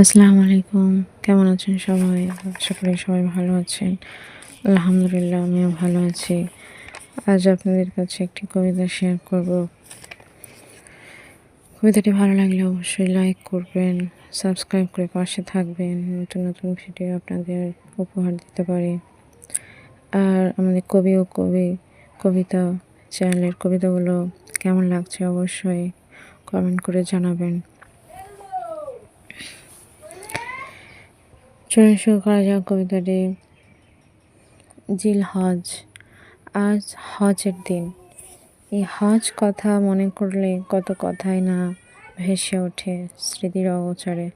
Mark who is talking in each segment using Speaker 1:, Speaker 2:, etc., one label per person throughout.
Speaker 1: আসসালামু আলাইকুম। কেমন আছেন সবাই? আশা করি সবাই ভালো আছেন। আলহামদুলিল্লাহ, আমিও ভালো আছি। আজ আপনাদের কাছে একটি কবিতা শেয়ার করব। কবিতাটি ভালো লাগলে অবশ্যই লাইক করবেন সাবস্ক্রাইব করে পাশে থাকবেন, নতুন নতুন ভিডিও আপনাদের উপহার দিতে পারি। আর আমাদের কবি ও কবি, কবিতা চ্যানেলের কবিতাগুলো কেমন লাগছে অবশ্যই কমেন্ট করে জানাবেন। চলে শুরু করা যাক কবিতাটি জিল হজ, আজ হজের দিন। এই হজ কথা মনে করলে কত কথাই না ভেসে ওঠে স্মৃতির অগোচরে।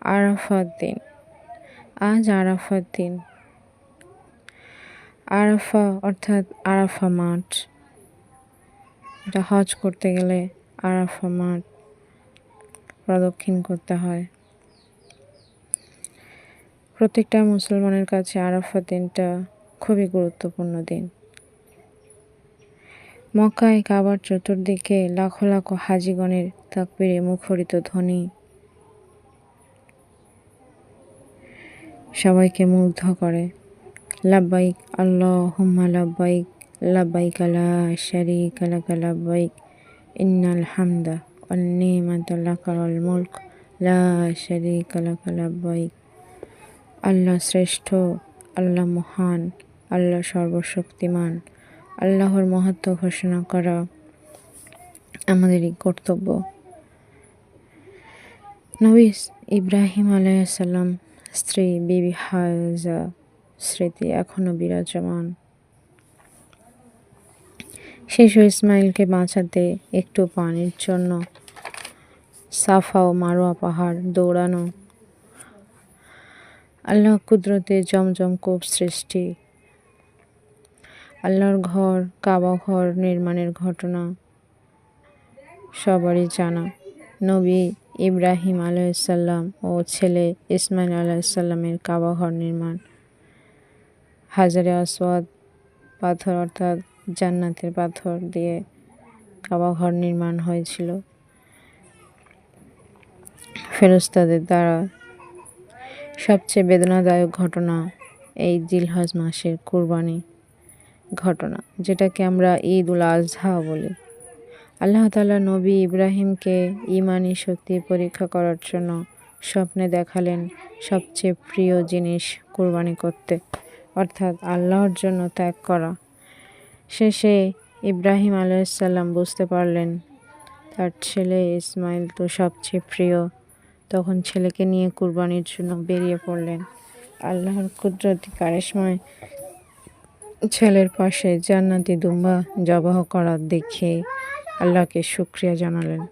Speaker 1: আরাফাত দিন, আজ আরাফাত দিন। আরাফা অর্থাৎ আরাফা মাঠ। এটা হজ করতে গেলে আরাফা মাঠ প্রদক্ষিণ করতে হয়। প্রত্যেকটা মুসলমানের কাছে আরাফা দিনটা খুবই গুরুত্বপূর্ণ দিন। মক্কায় কাবার চতুর্দিকে লাখো লাখো হাজিগণের তাকবিরে মুখরিত ধ্বনি। সবাইকে মুগ্ধ করে। লাব্বাইক আল্লাহ হুম্মা লাব্বাইক লাব্বাইক আলা শারিক লাকা লাব্বাইক, ইন্নাল হামদা অন্নিমাত লাকাল মুলক, লা শারিক লাকা লাব্বাইক। আল্লাহ শ্রেষ্ঠ, আল্লাহ মহান, আল্লাহ সর্বশক্তিমান, আল্লাহর মহত্ব ঘোষণা করা আমাদেরই কর্তব্য। নবী ইব্রাহিম আলাইসাল্লাম স্ত্রী বিবি হাজা স্মৃতি এখনও বিরাজমান। শিশু ইসমাইলকে বাঁচাতে একটু পানির জন্য সাফা ও মারোয়া পাহাড় দৌড়ানো আল্লাহ কুদরতে জমজম কূপ সৃষ্টি। আল্লাহর ঘর, কাবা ঘর নির্মাণের ঘটনা সবারই জানা। নবী ইব্রাহিম আলাইসাল্লাম ও ছেলে ইসমাইল আলাইসাল্লামের কাবা ঘর নির্মাণ। হাজারে আসওয়াদ পাথর অর্থাৎ জান্নাতের পাথর দিয়ে কাবা ঘর নির্মাণ হয়েছিল। ফেরস্তাদের দ্বারা সবচেয়ে বেদনাদায়ক ঘটনা এই জিলহজ মাসের কুরবানি ঘটনা, যেটাকে আমরা ঈদ উল আজহা বলি। আল্লাহ তালা নবী ইব্রাহিমকে ইমানি শক্তি পরীক্ষা করার জন্য স্বপ্নে দেখালেন সবচেয়ে প্রিয় জিনিস কুরবানি করতে, অর্থাৎ আল্লাহর জন্য ত্যাগ করা। শেষে ইব্রাহিম আলাইসাল্লাম বুঝতে পারলেন, তার ছেলে ইসমাইল তো সবচেয়ে প্রিয় তখন ছেলেকে নিয়ে কুরবানির জন্য বেরিয়ে পড়লেন। আল্লাহর কুদরতি কারিশমায় ছেলের পাশে জান্নাতি দুম্বা জবাহ করার দেখে আল্লাহকে শুক্রিয়া জানালেন।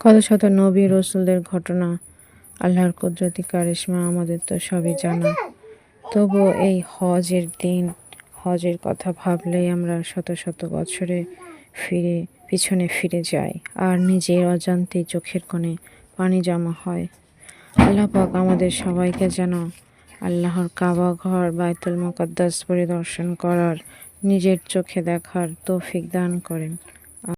Speaker 1: কত শত নবী রসুলদের ঘটনা আল্লাহর কুদরতি কারিশমা আমাদের তো সবই জানা। তবু এই হজের দিন, হজের কথা ভাবলেই আমরা শত শত বছরে ফিরে পিছনে ফিরে যায় আর নিজের অজান্তে চোখের কোণে পানি জমা হয়। আল্লাহ পাক আমাদের সবাইকে যেন আল্লাহর কাবা ঘর বায়তুল মুকদ্দাস পরিদর্শন করার নিজের চোখে দেখার তৌফিক দান করেন।